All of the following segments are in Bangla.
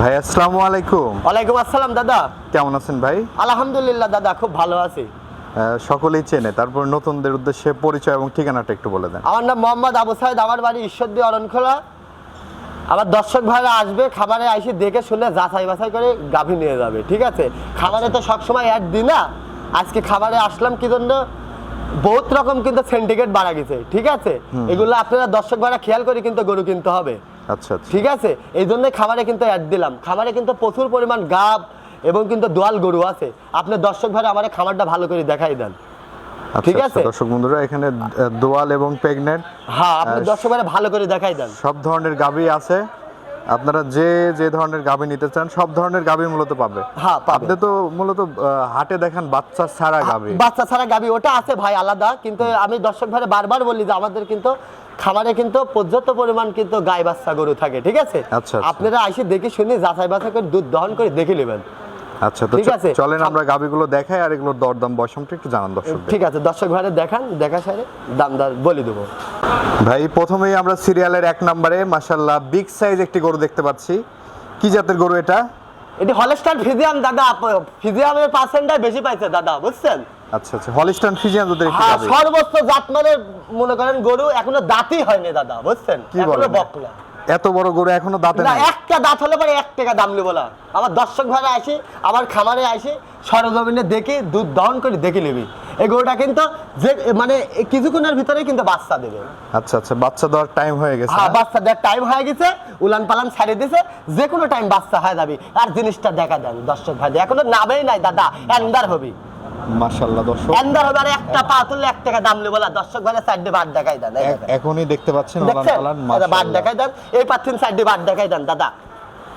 ভাই আসসালামু আলাইকুম। ওয়ালাইকুম আসসালাম দাদা। কেমন আছেন ভাই? আলহামদুলিল্লাহ দাদা খুব ভালো আছি। সকলেই চেনে। তারপর নতুনদের উদ্দেশ্যে পরিচয় এবং ঠিকানাটা একটু বলে দেন। আমার নাম মোহাম্মদ আবু সাইদ আমার বাড়ি ঈশ্বরদী অরণখোলা। আমার দর্শক ভাইরা আসবে খাবারে আইসে দেখে শুনে যাচাই বাছাই করে গাভী নিয়ে যাবে ঠিক আছে? খাবারে তো সবসময় অ্যাড দিই না। আজকে খাবারে আসলাম কি জন্য? বহুত রকম কিন্তু সেন্টিকেট বাড়া গেছে ঠিক আছে? এগুলো আপনারা দর্শক ভাইরা খেয়াল করে কিন্তু গরু কিনতে হবে। আচ্ছা আচ্ছা। ঠিক আছে? এই জন্য খাবারে কিন্তু অ্যাড দিলাম। খাবারে কিন্তু প্রচুর পরিমাণ গাব এবং কিন্তু দোয়াল গরু আছে। আপনি দর্শক ভাই আমার খাবারটা ভালো করে দেখাই দেন। আচ্ছা, ঠিক আচ্ছা, আছে। দর্শক বন্ধুরা এখানে দোয়াল এবং প্রেগনেন্ট হ্যাঁ আপনি দর্শক ভাই ভালো করে দেখাই দেন। সব ধরনের গাভী আছে। আপনারা যে যে ধরনের গাভী নিতে চান সব ধরনের গাভী মূলত পাবে। হ্যাঁ আপনি তো মূলত হাটে দেখেন বাচ্চা ছাড়া গাভী। বাচ্চা ছাড়া গাভী ওটা আছে ভাই আলাদা। কিন্তু আমি দর্শক ভাই বারবার বলি যে আমাদের কিন্তু খামারে কিন্তু পর্যাপ্ত পরিমাণ কিন্তু গাই বাচ্চা গরু থাকে ঠিক আছে? আচ্ছা, আচ্ছা। আপনারা আইসে দেখে শুনে যাচাই বাছাই করে দুধ দহন করে দেখে নেবেন। আচ্ছা তো ঠিক আছে। চলেন আমরা গাভীগুলো দেখাই আর এগুলোর দরদাম বয়সমটা একটু জানান দর্শক ঠিক আছে দর্শক ভাইরা দেখান দেখা সারে দাম দর বলে দেবো। ভাই প্রথমেই আমরা সিরিয়ালের এক নম্বরে মাশাল্লাহ বিগ সাইজ একটি গরু দেখতে পাচ্ছি। কি জাতের গরু এটা? এটি হলস্টার ফিজিয়াম দাদা ফিজিয়ামের পার্সেন্টটাই বেশি পাইছে দাদা বুঝছেন? আচ্ছা আচ্ছা হলিস্টান ফিজিয়ান দুধের একটি হ্যাঁ সর্বোচ্চ জাতমানের মনে করেন গরু এখনও দাঁতই হয়নি দাদা বুঝছেন? কি এখনও বকলা। এত বড় গরু এখনও দাঁতে না একটা দাঁত হলে পরে এক টাকা দাম নেব না। আমার দর্শক ভাড়া আসে আমার খামারে আসি সরজমিনে দেখে দুধ দহন করে দেখে নিবি। এই গরুটা কিন্তু যে মানে কিছুক্ষণের ভিতরে কিন্তু বাচ্চা দেবে। আচ্ছা আচ্ছা বাচ্চা দেওয়ার টাইম হয়ে গেছে হ্যাঁ বাচ্চা দেওয়ার টাইম হয়ে গেছে উলান পালান ছাড়িয়ে দিছে যে কোনো টাইম বাচ্চা হয়ে যাবে। আর জিনিসটা দেখা দেন দর্শক ভাই এখনও নামেই নাই দাদা এন্দার হবি। দর্শক। একটা পা তুললে টাকা দাম দর্শক সাইডে দেখাই দেন। এখনই দেখতে পাচ্ছেন মাশাআল্লাহ। দেখাই দেন। এই পাচ্ছেন সাইডে বার দেখাই দেন দাদা।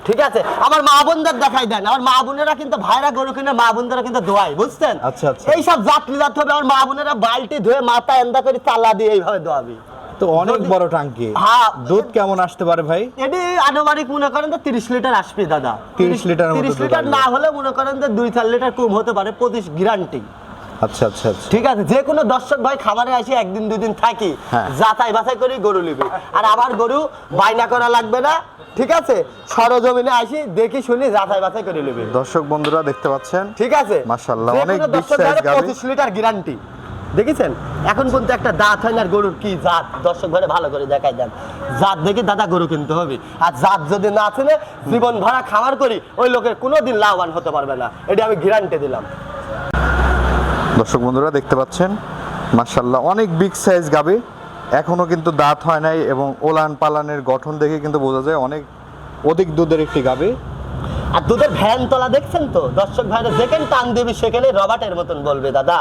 ঠিক আছে? আমার মা বোনদের দেখাই দেন। আমার মা বোনেরা কিন্তু ভাইরা গরু কিনে মা বোনদেরা কিন্তু দোয়াই বুঝছেন? আচ্ছা, আচ্ছা। এই সব জাতলি জাত হবে আমার মা বোনেরা বালতি ধুয়ে মাথা এন্দা করে চালা দিয়ে এইভাবে দোয়াবি। তো অনেক বড় টাঙ্কি হ্যাঁ। দুধ কেমন আসতে পারে ভাই? এটি আনুমানিক মনে করেন তো তিরিশ লিটার আসবে দাদা। 30 লিটারের মতো তিরিশ লিটার না হলে মনে করেন যে দুই চার লিটার কম হতে পারে গ্যারান্টি আচ্ছা আচ্ছা আচ্ছা। ঠিক আছে যে কোনো দর্শক ভাই খামারে আসি একদিন দুদিন থাকি হ্যাঁ। যাচাই বাছাই করে গরু নিবে। আর আমার গরু বাইনা করা লাগবে না ঠিক আছে? সরজমিনে আসি দেখি শুনি যাচাই বাছাই করে নেবে। দর্শক বন্ধুরা দেখতে পাচ্ছেন? ঠিক আছে? মাশাআল্লাহ, অনেক ভাইয়ের গাভী। 25 লিটার গ্যারান্টি দেখেছেন? এখন পর্যন্ত একটা দাঁত হয় না গরুর কি জাত? দর্শক ভাইরে ভালো করে দেখাই দেন। জাত দেখে দাদা গরু কিনতে হবে। আর জাত যদি না ছেলে জীবন ভরা খামার করি ওই লোকের কোনোদিন লাভবান হতে পারবে না। এটা আমি গ্যারান্টি দিলাম। দর্শক বন্ধুরা দেখতে পাচ্ছেন? মাশাআল্লাহ অনেক বিগ সাইজ গাবে এখনও কিন্তু দাঁত হয় নাই এবং ওলান পালানের গঠন দেখে কিন্তু বোঝা যায় অনেক অধিক দুধের একটি গাবে আর দুধের ভ্যান তলা দেখছেন তো? দর্শক ভাইরা যেখানে টান দেবে সেখানে রবাটের মতন বলবে দাদা।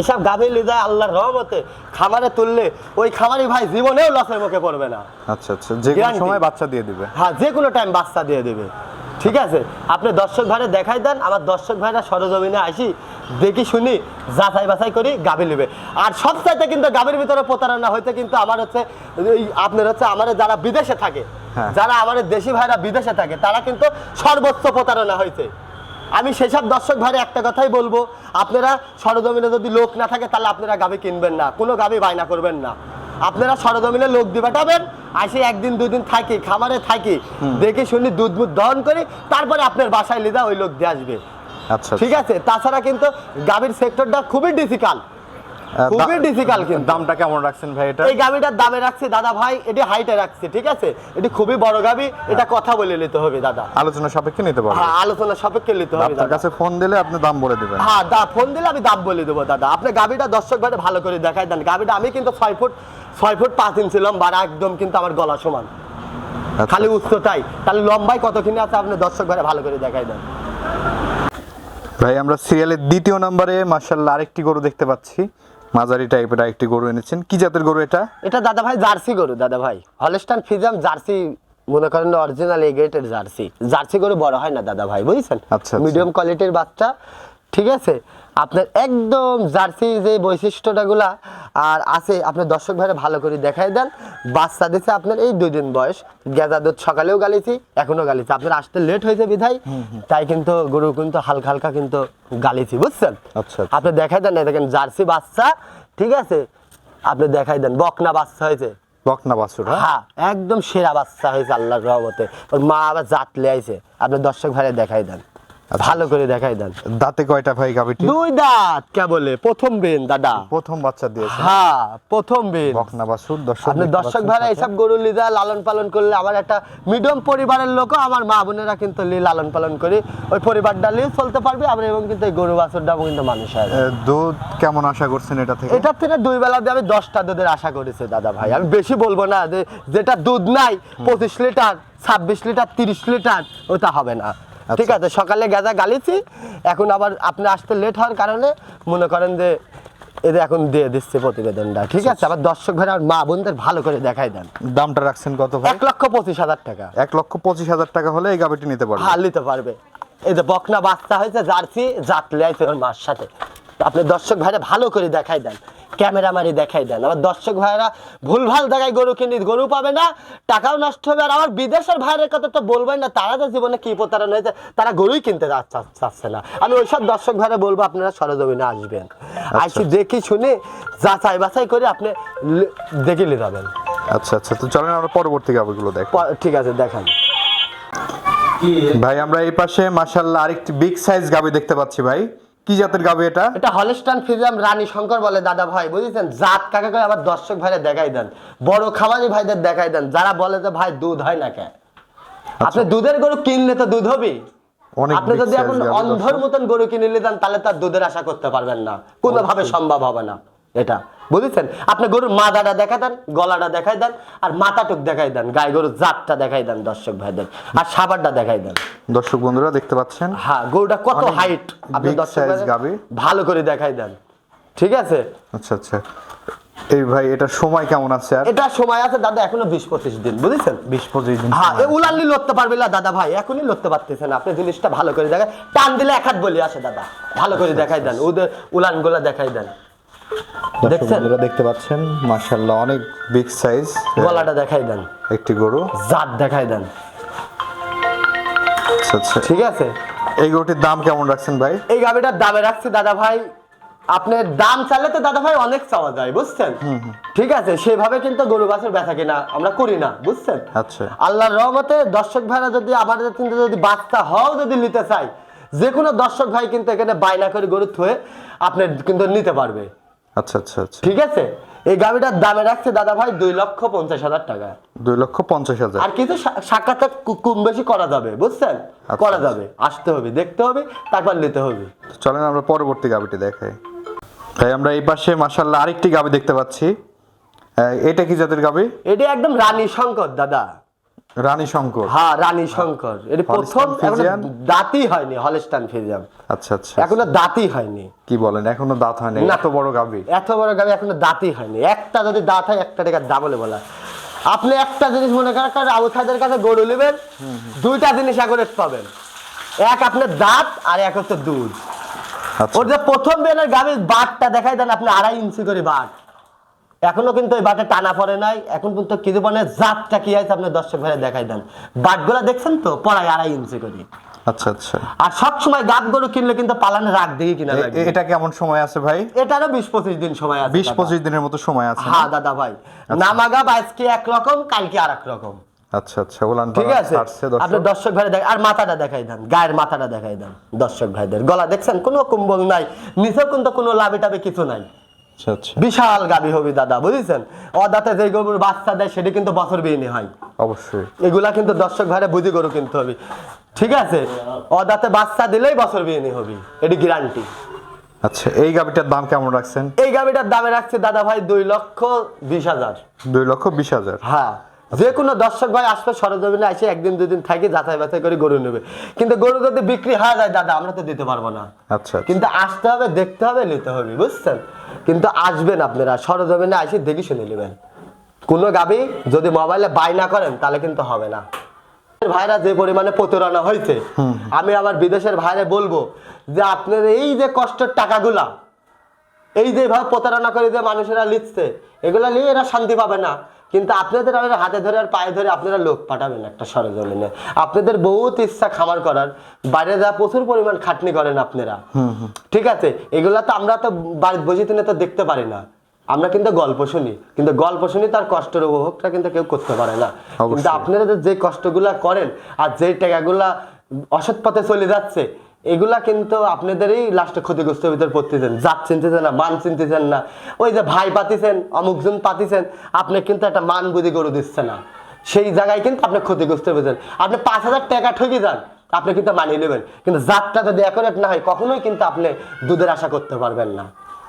এসব গাভী লিদা আল্লাহর রহমতে খামারে তুললে ওই খামারি ভাই জীবনেও লসের মুখে পড়বে না। আচ্ছা আচ্ছা যে কোনো সময় বাচ্চা দিয়ে দিবে। হ্যাঁ যে কোনো টাইম বাচ্চা দিয়ে দেবে। ঠিক আছে? আপনি দর্শক ভাইরে দেখাই দেন আমার দর্শক ভাইরা সরজমিনে আসি দেখি শুনি যাচাই বাছাই করি গাভী নেবে আর সব চাইতে কিন্তু গাভীর ভিতরে প্রতারণা হইতে কিন্তু আমার হচ্ছে এই আপনার হচ্ছে আমার যারা বিদেশে থাকে হ্যাঁ। যারা আমাদের দেশি ভাইরা বিদেশে থাকে তারা কিন্তু সর্বোচ্চ প্রতারণা হয়েছে আমি সেসব দর্শক ভাইরে একটা কথাই বলব আপনারা সরজমিনে যদি লোক না থাকে তাহলে আপনারা গাবি কিনবেন না কোনো গাবি বায়না করবেন না। আপনারা সরজমিনে লোক দিয়ে পাঠাবেন আসে একদিন দুদিন থাকি খামারে থাকি দেখে শুনি দুধ মুধ দহন করি তারপরে আপনার বাসায় লিদা ওই লোক দিয়ে আসবে। আচ্ছা ঠিক আছে? তাছাড়া কিন্তু গাভীর সেক্টরটা খুবই ডিফিকাল্ট খুবই কিন্তু। দামটা কেমন রাখছেন ভাই এটা? এই দামে রাখছি দাদা ভাই এটি হাইটে রাখছি ঠিক আছে? এটি খুবই বড় এটা কথা বলে নিতে হবে দাদা। আলোচনা সাপেক্ষে নিতে পারবেন হ্যাঁ আলোচনা সাপেক্ষে নিতে হবে আপনার কাছে ফোন দিলে আপনি দাম বলে দিবেন। হ্যাঁ দা ফোন দিলে আমি দাম বলে দেবো দাদা। আপনি দর্শক ভালো করে দেখাই দেন। আমি কিন্তু ছয় ফুট ছয় ফুট পাঁচ ইঞ্চি লম্বা একদম কিন্তু আমার গলা সমান। আচ্ছা। খালি উচ্চতাই। তাহলে লম্বাই কতখানি আছে আপনি দর্শক ভাইরে ভালো করে দেখাই দেন। ভাই আমরা সিরিয়ালের দ্বিতীয় নম্বরে মাশাআল্লাহ আরেকটি গরু দেখতে পাচ্ছি। মাঝারি টাইপের একটি গরু এনেছেন। কি জাতের গরু এটা? এটা দাদা ভাই জার্সি গরু দাদা ভাই হলস্টান ফিজাম জার্সি মনে করেন অরিজিনাল এগেটের জার্সি। জার্সি গরু বড় হয় না দাদা ভাই বুঝছেন? আচ্ছা, আচ্ছা। মিডিয়াম কোয়ালিটির বাচ্চা ঠিক আছে? আপনার একদম জার্সি যে বৈশিষ্ট্যটাগুলা আর আছে আপনার দর্শক ভাইরা ভালো করে দেখাই দেন। বাচ্চা দিছে আপনার এই দুই দিন বয়স। গেজা দুধ সকালেও গালিছি এখনও গালিছি। আপনার আসতে লেট হয়েছে বিধাই তাই কিন্তু গরু কিন্তু হালকা হালকা কিন্তু গালিছি বুঝছেন? আচ্ছা, আচ্ছা। আপনি দেখাই দেন না দেখেন জার্সি বাচ্চা ঠিক আছে? আপনি দেখাই দেন বকনা বাচ্চা হয়েছে। বকনা বাছুর হ্যাঁ একদম সেরা বাচ্চা হয়েছে আল্লাহর রহমতে। ওর মা আবার জাতলে আইছে আপনি দর্শক ভাইরে দেখাই দেন। ভালো করে দেখাই দেন। দাঁতে কয়টা ভাই গাবিটি দুই দাঁত কে বলে? প্রথম বেন দাদা। প্রথম বাচ্চা দিয়েছে। হ্যাঁ প্রথম বেন বকনা বাছুর দর্শক আপনি দর্শক ভাইরা সাথে। গরু লিদা লালন পালন করলে আমার একটা মিডিয়াম পরিবারের লোকও আমার মা বোনেরা কিন্তু লি লালন পালন করি ওই পরিবারটা নিয়ে চলতে পারবে আমরা এবং কিন্তু এই গরু বাছুরটাও কিন্তু মানুষ হয় দুধ কেমন আশা করছেন এটা থেকে? এটার থেকে দুই বেলা দিয়ে আমি দশটা দুধের আশা করেছি দাদা ভাই। আমি বেশি বলব না যে যেটা দুধ নাই পঁচিশ লিটার ছাব্বিশ লিটার তিরিশ লিটার ওটা হবে না। ঠিক আছে সকালে গেঁদা গালিছি এখন আবার আপনি আসতে লেট হওয়ার কারণে মনে করেন যে এদের এখন দিয়ে দিচ্ছে প্রতিবেদনটা। ঠিক আছে আবার দর্শক ভাই আমার মা বোনদের ভালো করে দেখাই দেন। দামটা রাখছেন কত ভাই? এক লক্ষ পঁচিশ হাজার টাকা। এক লক্ষ পঁচিশ হাজার টাকা হলে এই গাবিটি নিতে পারবে। হ্যাঁ নিতে পারবে। এই যে বকনা বাচ্চা হয়েছে জার্সি জাত লেয়াইছে ওর মার সাথে। আপনি দর্শক ভাইরা ভালো করে দেখাই দেন ক্যামেরা মারি দেখাই দেন। আবার দর্শক ভাইরা ভুলভাল দেখায় গরু কিনি গরু পাবে না টাকাও নষ্ট হবে আর আমার বিদেশের ভাইয়ের কথা তো বলবেন না তারা যে জীবনে কি প্রতারণা হয়েছে তারা গরুই কিনতে চাচ্ছে না। আমি ওইসব দর্শক ভাইরা বলব আপনারা সরজমিনে আসবেন। আইসি দেখি শুনে যাচাই বাছাই করে আপনি দেখে নিয়ে যাবেন। আচ্ছা আচ্ছা তো চলেন আমরা পরবর্তী গাবিগুলো দেখ। ঠিক আছে দেখান। ভাই আমরা এই পাশে মাশাল্লাহ আরেকটি বিগ সাইজ গাবি দেখতে পাচ্ছি ভাই। কি জাতের গাবে এটা? এটা হলস্টান ফিজাম রানী শঙ্কর বলে দাদা ভাই বুঝেছেন? জাত কাকে কয়? আবার দর্শক ভাইরা দেখাই দেন। বড় খামারি ভাইদের দেখাই দেন। যারা বলে যে ভাই দুধ হয় না কে আপনি দুধের গরু কিনলে তো দুধ হবে আপনি যদি এখন অন্ধর মতন গরু কিনে নিতেন তাহলে তার দুধের আশা করতে পারবেন না। কোনোভাবে সম্ভব হবে না। এটা বুঝেছেন? আপনি গরুর মাদাটা দেখাই দেন গলাটা দেখাই দেন আর মাথাটুক দেখাই দেন গায়ে গরুর জাতটা দেখাই দেন দর্শক ভাইদের। আর সাবারটা দেখাই দেন। দর্শক বন্ধুরা দেখতে পাচ্ছেন? হ্যাঁ গরুটা কত হাইট আপনি দর্শক ভালো করে দেখাই দেন। ঠিক আছে? আচ্ছা আচ্ছা। এই ভাই এটা সময় কেমন আছে আর? এটা সময় আছে দাদা এখনও বিশ পঁচিশ দিন বুঝেছেন? বিশ পঁচিশ দিন হ্যাঁ এ উলানলি লড়তে পারবে না দাদা ভাই এখনই লড়তে পারতেছেন আপনি জিনিসটা ভালো করে দেখেন টান দিলে এক হাত বলি আসে দাদা। ভালো করে দেখাই দেন ওদের উলানগুলা দেখাই দেন? বন্ধুরা দেখতে পাচ্ছেন? অনেক বিগ সাইজ গলাটা দেখাই দেন। একটি গরু। জাত দেখাই দেন। আচ্ছা আচ্ছা। ঠিক আছে? এই গরুটির দাম কেমন রাখছেন ভাই? এই গাবিটার দামে রাখছি দাদা ভাই আপনার দাম চাইলে তো দাদা ভাই অনেক চাওয়া যায় বুঝছেন? ঠিক আছে সেভাবে কিন্তু গরু বাছুর বেচা কিনা আমরা করি না বুঝছেন? আচ্ছা। আল্লাহর রহমতে দর্শক ভাইরা যদি আমাদের কিন্তু যদি বাচ্চা হও যদি নিতে চাই যে কোনো দর্শক ভাই কিন্তু এখানে বায়না করে গরু থুয়ে আপনি কিন্তু নিতে পারবে। আচ্ছা আচ্ছা আচ্ছা। ঠিক আছে? এই গাবিটার দামে রাখছে দাদা ভাই দুই লক্ষ পঞ্চাশ হাজার টাকা। দুই লক্ষ পঞ্চাশ হাজার। আর কিছু সাক্ষাৎ কম বেশি করা যাবে বুঝছেন? আচ্ছা, করা আচ্ছা। যাবে আসতে হবে দেখতে হবে তারপর নিতে হবে। চলেন আমরা পরবর্তী গাবিটি দেখাই। ভাই আমরা এই পাশে মাশাল্লাহ আরেকটি গাবি দেখতে পাচ্ছি। এটা কি জাতের গাবি এটা একদম রানী শঙ্কর দাদা। রানী শঙ্কর। হ্যাঁ রানী শঙ্কর। এটি প্রথম এখনও দাঁতই হয়নি ফিজিয়াম আচ্ছা আচ্ছা এখনও দাঁতই হয়নি। কি বলেন এখনও দাঁত হয়নি? এত বড় গাবি এত বড় গাড়ি এখনও দাঁতই হয়নি। একটা যদি দাঁত হয় একটা দাম বলে। আপনি একটা জিনিস মনে করেন সাইদের কাছে গরু নেবেন দুইটা জিনিস একরে পাবেন। এক আপনার দাঁত আর এক হচ্ছে দুধ। আচ্ছা। ওর যে প্রথম বেলের গাড়ির বাটটা দেখাই দেন আপনি আড়াই ইঞ্চি করে বাট। এখনও কিন্তু এই বাটে টানা পড়ে নাই। এখন কিন্তু মানে জাতটা কি আছে আপনি দর্শক ভাইরা দেখাই দেন। বাটগুলা দেখছেন তো? পড়ায় আড়াই ইঞ্চি করে। আচ্ছা আচ্ছা। আর সব সময় গাব গরু কিনলে কিন্তু পালানে রাগ দিকে কিনা এ- এটা কেমন সময় আছে ভাই? এটারও বিশ পঁচিশ দিন সময় আছে বিশ দাদা। পঁচিশ দিনের মতো সময় আছে হ্যাঁ দাদা ভাই। নামাগাব আজকে একরকম কালকে আর এক রকম। আচ্ছা আচ্ছা ওলান ঠিক আছে? আপনি দর্শক ভাই দেখ আর মাথাটা দেখাই দেন গায়ের মাথাটা দেখাই দেন দর্শক ভাইদের। গলা দেখছেন? কোনো কুম্বল নাই নিচেও কিন্তু কোনো লাভে টাবে কিছু নাই। আচ্ছা আচ্ছা বিশাল গাবি হবে দাদা বুঝেছেন? অদাতে যে গরুর বাচ্চা দেয় সেটি কিন্তু বছর বিয়ে হয়। অবশ্যই। এগুলা কিন্তু দর্শক ভাইরা বুঝি গরু কিনতে হবে। ঠিক আছে? অদাতে বাচ্চা দিলেই বছর বিয়ে হবে। এটি গ্যারান্টি আচ্ছা এই গাবিটার দাম কেমন রাখছেন? এই গাবিটার দামে রাখছে দাদা ভাই দুই লক্ষ বিশ হাজার। দুই লক্ষ বিশ হাজার। হ্যাঁ। যে কোনো দর্শক ভাই আসবে সরজমিনে এসে একদিন দুদিন থাকি যাচাই বাছাই করে গরু নেবে। কিন্তু গরু যদি বিক্রি হয়ে যায় দাদা আমরা তো দিতে পারব না। আচ্ছা আচ্ছা। কিন্তু আসতে হবে দেখতে হবে নিতে হবে বুঝছেন? কিন্তু আসবেন আপনারা সরজমিনে এসে দেখে শুনে নেবেন। কোনো গাবি যদি মোবাইলে বাই না করেন তাহলে কিন্তু হবে না। ভাইরা যে পরিমাণে প্রতারণা হয়েছে আমি আবার বিদেশের ভাইরে বলব যে আপনার এই যে কষ্টের টাকাগুলা এই যে ভাবে প্রতারণা করে যে মানুষেরা লিখছে এগুলা নিয়ে এরা শান্তি পাবে না। কিন্তু আপনাদের আমার হাতে ধরে আর পায়ে ধরে আপনারা লোক পাঠাবেন একটা সরজমিনে। আপনাদের বহুত ইচ্ছা খামার করার বাইরে যা প্রচুর পরিমাণ খাটনি করেন আপনারা। ঠিক আছে? এগুলা তো আমরা তো বাড়িতে বসে তিনে তো দেখতে পারি না। আমরা কিন্তু গল্প শুনি। কিন্তু গল্প শুনি তার কষ্টের উপভোগটা কিন্তু কেউ করতে পারে না। কিন্তু আপনারা যে কষ্টগুলা করেন আর যে টাকাগুলা অসৎ পথে চলে যাচ্ছে এগুলা কিন্তু আপনাদেরই লাস্টে ক্ষতিগ্রস্তের ভিতর পড়তেছেন। জাত চিনতেছেন না মান চিনতেছেন না। ওই যে ভাই পাতিছেন অমুকজন পাতিছেন আপনি কিন্তু একটা মান বুদ্ধি গরু দিচ্ছে না। সেই জায়গায় কিন্তু আপনি ক্ষতিগ্রস্ত হয়েছেন আপনি পাঁচ হাজার টাকা ঠকে যান আপনি কিন্তু মানিয়ে নেবেন। কিন্তু জাতটা যদি অ্যাকোরেট না হয় কখনোই কিন্তু আপনি দুধের আশা করতে পারবেন না।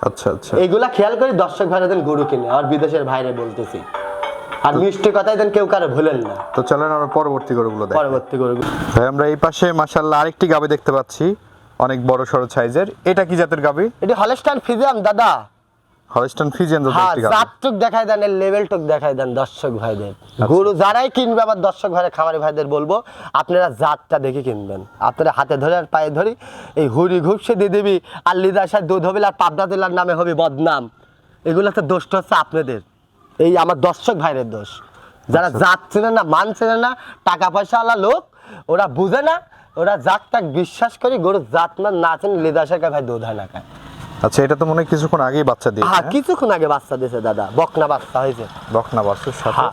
আচ্ছা আচ্ছা। এইগুলা খেয়াল করে দর্শক ভাইরা দেন গরু কিনে আর বিদেশের ভাইরে বলতেছি। আর মিষ্টি কথাই দেন কেউ কারও ভুলেন না। তো চলেন আমরা পরবর্তী গরুগুলো দেখ। পরবর্তী গরু ভাই আমরা এই পাশে মাশাল্লাহ আরেকটি গাবি দেখতে পাচ্ছি। অনেক বড় সড়ো সাইজের। এটা কি জাতের গাবি? এটি হলস্টাইন ফিজিয়াম দাদা। হলস্টন ফিজিয়ান জাতের হ্যাঁ একটি গাবি। জাতটুক দেখাই দেন লেভেলটুক দেখাই দেন দর্শক ভাইদের। গরু যারাই কিনবে আমার দর্শক ভাইরা খামারি ভাইদের বলব আপনারা জাতটা দেখে কিনবেন। আপনারা হাতে ধরে আর পায়ে ধরি এই হুড়ি ঘুপসে দিয়ে দিবি আর লিদাসায় দুধ হবে আর পাবদা দিলার নামে হবে বদনাম। এগুলো তো দোষটা হচ্ছে আপনাদের। এই আমার দর্শক ভাইদের দোষ। যারা জাত চেনে না মান চেনে না টাকা পয়সা আলা লোক ওরা বুঝে না ওরা জাত টাক বিশ্বাস করি গরু জাত মান না চেনে লিদাসার ভাই দুধ হয় না খায়। আচ্ছা এটা তো মনে হয় কিছুক্ষণ আগেই বাচ্চা দিয়ে হ্যাঁ কিছুক্ষণ আগে বাচ্চা দিয়েছে দাদা বকনা বাচ্চা হয়েছে। বকনা বাসুর সাথে হ্যাঁ,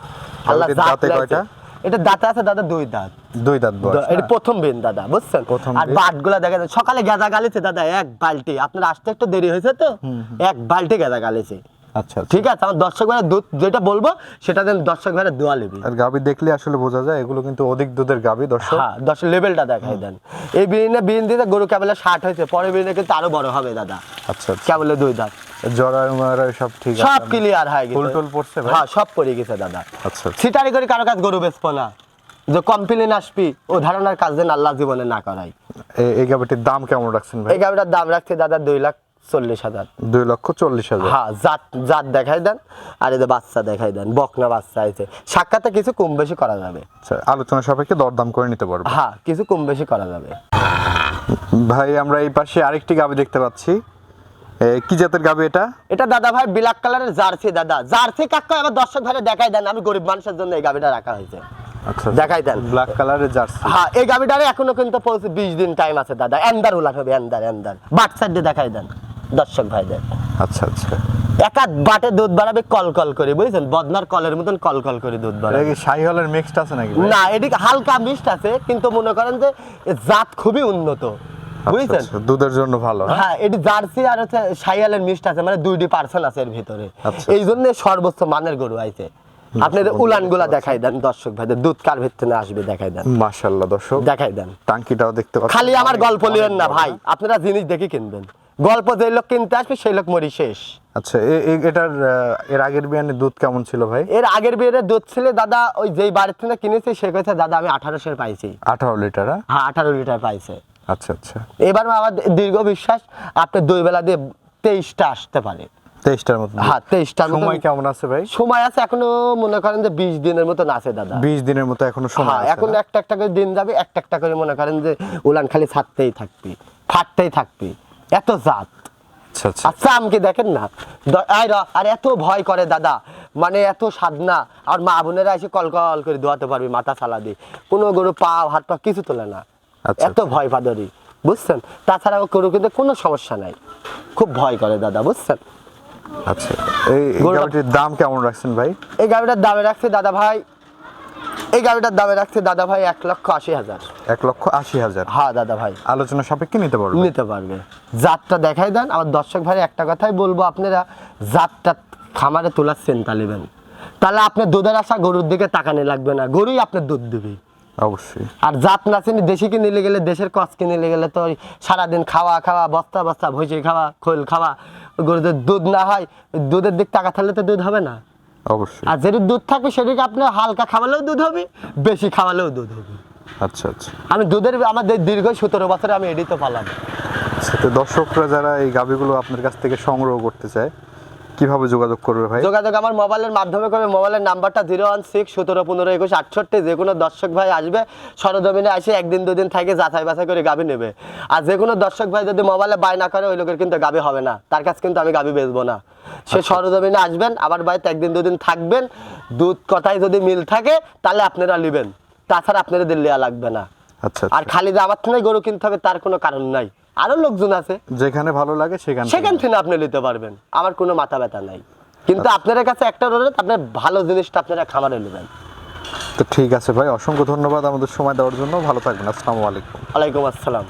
আল্লাহ দাঁতে কয়টা? এটা দাঁতে আছে দাদা দুই দাঁত। দুই দাঁত বয়স এটা প্রথম বিন দাদা বুঝছেন? প্রথম আর বিন। বাটগুলা দেখা যায় সকালে গেদা গালিছে দাদা এক বালতি। আপনার আসতে একটু দেরি হয়েছে তো? এক বালতি গেদা গালিছে। আচ্ছা আচ্ছা। ঠিক আছে আমার দর্শক ভাইরা দুধ যেটা বলব সেটা দেন দর্শক ভাইরা দোয়া নেবে আর গাবি দেখলে আসলে বোঝা যায় এগুলো কিন্তু অধিক দুধের গাবি দর্শক। হ্যাঁ দর্শক লেভেলটা দেখাই দেন। এই বিরিনে দিতে গরু কেবলে ষাট হয়েছে পরে বিরিনে কিন্তু আরও বড় হবে দাদা। আচ্ছা আচ্ছা। কেবলে দুই দাঁত। জরা মরা সব ঠিক আছে সব ক্লিয়ার হয়ে গেছে। ফুল টুল পড়ছে ভাই? হ্যাঁ সব পড়ে গেছে দাদা। আচ্ছা। সিটারি করে কারও কাজ গরু বেচবো না। যে কমপ্লেন আসবি ও ধারণার কাজ যেন আল্লাহ জীবনে না করাই এই গাবিটির দাম কেমন রাখছেন ভাই? এই গাড়িটার দাম রাখছে দাদা দুই লাখ চল্লিশ হাজার। দুই লক্ষ চল্লিশ হাজার। হ্যাঁ জাত জাত দেখাই দেন আর এদের বাচ্চা দেখাই দেন বকনা বাচ্চা আছে সাক্ষাতে কিছু কম বেশি করা যাবে। আচ্ছা আলোচনা সাপেক্ষে দরদাম করে নিতে পারব। হ্যাঁ কিছু কম বেশি করা যাবে। ভাই আমরা এই পাশে আরেকটি গাবি দেখতে পাচ্ছি। কি জাতের গাবি এটা? এটা দাদা ভাই ব্ল্যাক কালারের জার্সি দাদা। জার্সি কাকা আমার দর্শক ভাইরা দেখাই দেন আমি গরিব মানুষের জন্য এই গাবিটা রাখা হয়েছে। আচ্ছা দেখাই দেন। ব্ল্যাক কালারের জার্সি। হ্যাঁ এই গাবিটারে এখনও কিন্তু পৌঁছে বিশ দিন টাইম আছে দাদা। এন্দার উলান হবে এন্দার এন্দার। বাট সাইড দেখাই দেন। দর্শক ভাইদের। আচ্ছা আচ্ছা। একাত বাটে দুধ বাড়াবে কল কল করে বুঝছেন? বদনার কলের মতন কল কল করে দুধ বাড়াবে কি শাহিওয়ালের মিক্সড আছে নাকি? না এদিকে হালকা আছে কিন্তু মনে করেন যে জাত খুবই উন্নত আচ্ছা, বুঝছেন? আচ্ছা, দুধের জন্য ভালো হ্যাঁ? হ্যাঁ এটি জার্সি আর হচ্ছে আছে মানে দুইটি পার্সেন্ট আছে এর ভিতরে। আচ্ছা। এই জন্য সর্বোচ্চ মানের গরু আইছে। আপনাদের উলানগুলা দেখাই দেন দর্শক ভাইদের দুধ কার ভিতরে আসবে দেখাই দেন। মাশাআল্লাহ দর্শক। দেখাই দেন। টাঙ্কিটাও দেখতে খালি আমার গল্প লিয়েন না ভাই? আপনারা জিনিস দেখে কিনবেন। গল্প যে লোক কিনতে আসবে সেই লোক মরি শেষ। আচ্ছা এটার এর আগের বিয়ানে দুধ কেমন ছিল ভাই? এর আগের বিয়ের দুধ ছিল দাদা ওই যেই বাড়ির থেকে কিনেছি সে কথা দাদা আমি আঠারোশো পাইছি। আঠারো লিটার হ্যাঁ? আঠারো লিটার পাইছে। আচ্ছা আচ্ছা। এবার আমার দীর্ঘ বিশ্বাস আপনার দুই বেলা দিয়ে তেইশটা আসতে পারে। তেইশটার মতো। হ্যাঁ তেইশটার সময় কেমন আছে ভাই? সময় আছে এখনও মনে করেন যে বিশ দিনের মতন আছে দাদা। বিশ দিনের মতো এখনও সময় হ্যাঁ এখন একটা একটা করে দিন যাবে একটা একটা করে মনে করেন যে উলান খালি ছাড়তেই থাকবি ফাটতেই থাকবি। এত জাত। আচ্ছা আচ্ছা। আচ্ছা আমাকে দেখেন না। আর এত ভয় করে দাদা। মানে এত সাধনা। আর মা বোনেরা এসে কল কল করে দোয়াতে পারবি মাথা সালা দিয়ে। কোনো গরু পা হাত পা কিছু তোলে না। আচ্ছা, এত ভয় পাদরি বুঝছেন? তাছাড়া গরু কিন্তু কোনো সমস্যা নাই। খুব ভয় করে দাদা বুঝছেন? আচ্ছা এই গাভিটির দাম কেমন রাখছেন ভাই? এই গাড়িটার দামে রাখছে দাদা ভাই এই গাড়িটার দামে রাখছে দাদা ভাই এক লক্ষ আশি হাজার। এক লক্ষ আশি হাজার? হ্যাঁ দাদা ভাই। আলোচনা সাপেক্ষে নিতে পারবে? নিতে পারবে। জাতটা দেখাই দেন। আমার দর্শক ভাই একটা কথাই বলব আপনারা জাতটা খামারে তোলার চিন্তা নেবেন। তাহলে আপনার দুধের আশা গরুর দিকে তাকানি লাগবে না। গরুই আপনার দুধ দিবে। অবশ্যই। আর জাত না চিনি দেশি কিনে নিলে গেলে দেশের কচ কিনে নিলে গেলে তো ওই সারাদিন খাওয়া খাওয়া বস্তা বস্তা ভুসি খাওয়া খোল খাওয়া গরুদের দুধ না হয় দুধের দিক টাকা থাকলে তো দুধ হবে না। অবশ্যই। আর যেটি দুধ থাকবে সেটিকে আপনি হালকা খাওয়ালেও দুধ হবে বেশি খাওয়ালেও দুধ হবে। আচ্ছা আচ্ছা। আমি দুধের আমাদের দীর্ঘ সতেরো বছরে আমি এডিতে পালাম। আচ্ছা, দর্শকরা যারা এই গাভিগুলো আপনার কাছ থেকে সংগ্রহ করতে চায় কীভাবে যোগাযোগ করবে ভাই? যোগাযোগ আমার মোবাইলের মাধ্যমে করবে। মোবাইলের নাম্বারটা জিরো ওয়ান সিক্স সতেরো পনেরো একুশ আটষট্টি যে কোনো দর্শক ভাই আসবে সরজমিনে আসে একদিন দুদিন থাকে যাচাই বাছাই করে গাবি নেবে। আর যে কোনো দর্শক ভাই যদি মোবাইলে বাই না করে ওই লোকের কিন্তু গাবি হবে না। তার কাছে কিন্তু আমি গাবি বেচবো না। সে সরজমিনে আসবেন আবার বাড়িতে একদিন দুদিন থাকবেন দুধ কথায় যদি মিল থাকে তাহলে আপনারা নেবেন। তাছাড়া আপনারা দিল্লি লাগবে না। আচ্ছা আর খালি যে আমার থেকে গরু কিনতে হবে তার কোনো কারণ নাই। আরও লোকজন আছে। যেখানে ভালো লাগে সেখানে সেখান থেকে আপনি নিতে পারবেন। আমার কোনো মাথা ব্যথা নাই। কিন্তু আপনার কাছে একটা অনুরোধ আপনার ভালো জিনিসটা আপনারা খামারে নেবেন। তো ঠিক আছে ভাই অসংখ্য ধন্যবাদ আমাদের সময় দেওয়ার জন্য। ভালো থাকবেন। আসসালামু আলাইকুম। ওয়ালাইকুম আসসালাম।